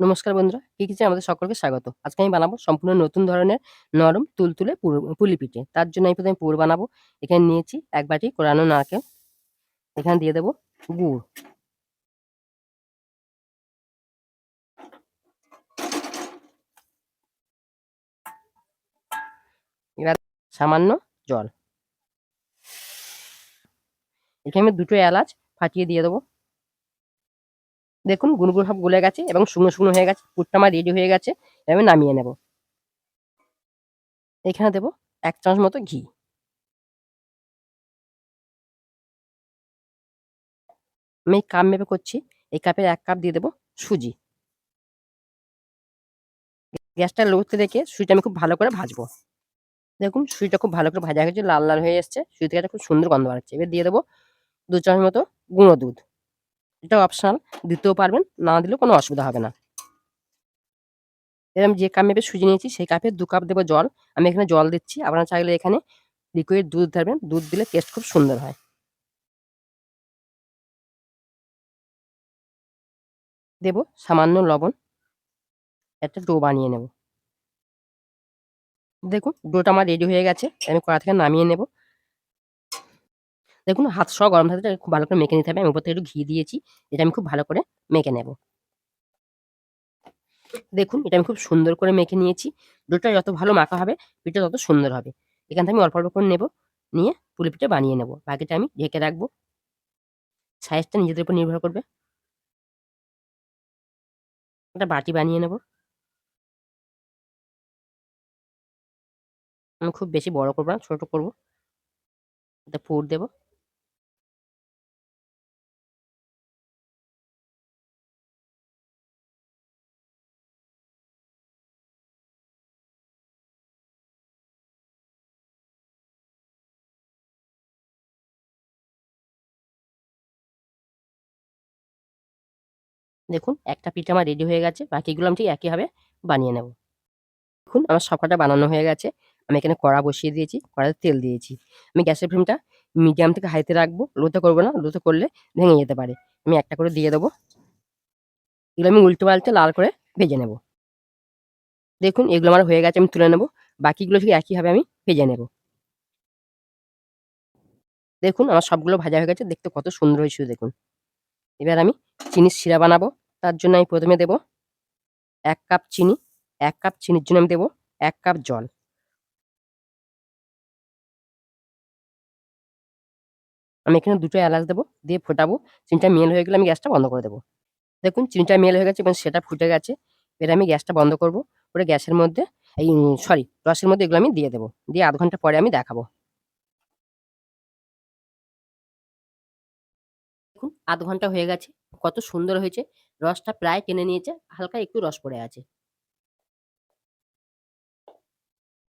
নমস্কার বন্ধুরা, কি কিচেনে আমাদের সকলকে স্বাগত। আজকে আমি বানাবো সম্পূর্ণ নতুন ধরনের নরম তুলতুলে পুলি পিঠে। তার জন্য আমি প্রথমে পুর বানাবো। এখানে নিয়েছি ১ বাটি কোরানো নারকেল। এখানে দিয়ে দেব গুড়। এবার সামান্য জল। এখানে আমি দুটো এলাচ ফাটিয়ে দিয়ে দেবো। দেখুন গুঁড়ো সব গলে গেছে এবং শুকনো শুকনো হয়ে গেছে, পুরটা আমার রেডি হয়ে গেছে আমি নামিয়ে নেব। এখানে দেব এক চামচ মতো ঘি। আমি কাপ মেপে করছি, এই কাপের এক কাপ দিয়ে দেবো সুজি। গ্যাসটা লোতে রেখে সুজিটা আমি খুব ভালো করে ভাজবো। দেখুন, সুজিটা খুব ভালো করে ভাজা হয়েছে লাল লাল হয়ে এসছে সুজি থেকে খুব সুন্দর গন্ধ বাড়ছে এবার দিয়ে দেবো দু চামচ মতো গুঁড়ো দুধ। এটা অপশনাল দিতেও পারবেন, না দিলেও কোনো অসুবিধা হবে না। এবার আমি যে কাপ মেপে সুজি নিয়েছি, সেই কাপে দু কাপ দেবো জল। আমি এখানে জল দিচ্ছি, আপনারা চাইলে এখানে লিকুইড দুধ ধরবেন, দুধ দিলে টেস্ট খুব সুন্দর হয়। দেব সামান্য লবণ, একটা ডো বানিয়ে নেব। দেখুন ডোটা আমার রেডি হয়ে গেছে, আমি কড়া থেকে নামিয়ে নেব। দেখুন হাত সহ গরম থাকতে খুব ভালো করে মেখে নিতে হবে। আমি উপর থেকে একটু ঘি দিয়েছি, এটা আমি খুব ভালো করে মেখে নেব। দেখুন এটা আমি খুব সুন্দর করে মেখে নিয়েছি। ডোটা যত ভালো মাখা হবে পিঠে তত সুন্দর হবে। এখান থেকে আমি অল্প অল্প করে নেব, নিয়ে পুলি পিঠে বানিয়ে নেব। বাকিটা আমি ঢেকে রাখব। সাইজটা নিজেদের উপর নির্ভর করবে। একটা বাটি বানিয়ে নেব। আমি খুব বেশি বড় করব না, ছোট করব। এটা পুর দেবো। দেখুন, একটা পিঠে আমার রেডি হয়ে গেছে, বাকিগুলো আমি ঠিক একইভাবে বানিয়ে নেব। দেখুন, আমার সবকটা বানানো হয়ে গেছে। আমি এখানে কড়া বসিয়ে দিয়েছি, কড়াতে তেল দিয়েছি। আমি গ্যাসের ফ্লেমটা মিডিয়াম থেকে হাইতে রাখব, লোতে করব না, লোতে করলে ভেঙে যেতে পারে। আমি একটা করে দিয়ে দেবো। এগুলো আমি উল্টো পাল্টে লাল করে ভেজে নেব। দেখুন, এগুলো আমার হয়ে গেছে, আমি তুলে নেব। বাকিগুলো ঠিক একইভাবে আমি ভেজে নেব। দেখুন, আমার সবগুলো ভাজা হয়ে গেছে, দেখতে কত সুন্দর হয়েছিল, দেখুন। এবার আমি চিনির শিরা বানাবো। তার জন্য আমি প্রথমে দেব এক কাপ চিনি, এক কাপ চিনির জন্য আমি দেবো এক কাপ জল। আমি এখানে দুটো এলাচ দেবো, দিয়ে ফোটাবো। চিনিটা মেল হয়ে গেলে আমি গ্যাসটা বন্ধ করে দেবো। দেখুন, চিনিটা মেল হয়ে গেছে এবং সেটা ফুটে গেছে। এবার আমি গ্যাসটা বন্ধ করব। করে গ্যাসের মধ্যে, এই সরি, রসের মধ্যে এগুলো আমি দিয়ে দেবো। দিয়ে আধ ঘণ্টা পরে আমি দেখাবো। দেখুন, আধ ঘণ্টা হয়ে গেছে। কত সুন্দর হয়েছে। রসটা প্রায় টেনে নিয়েছে হালকা একটু রস পড়ে আছে।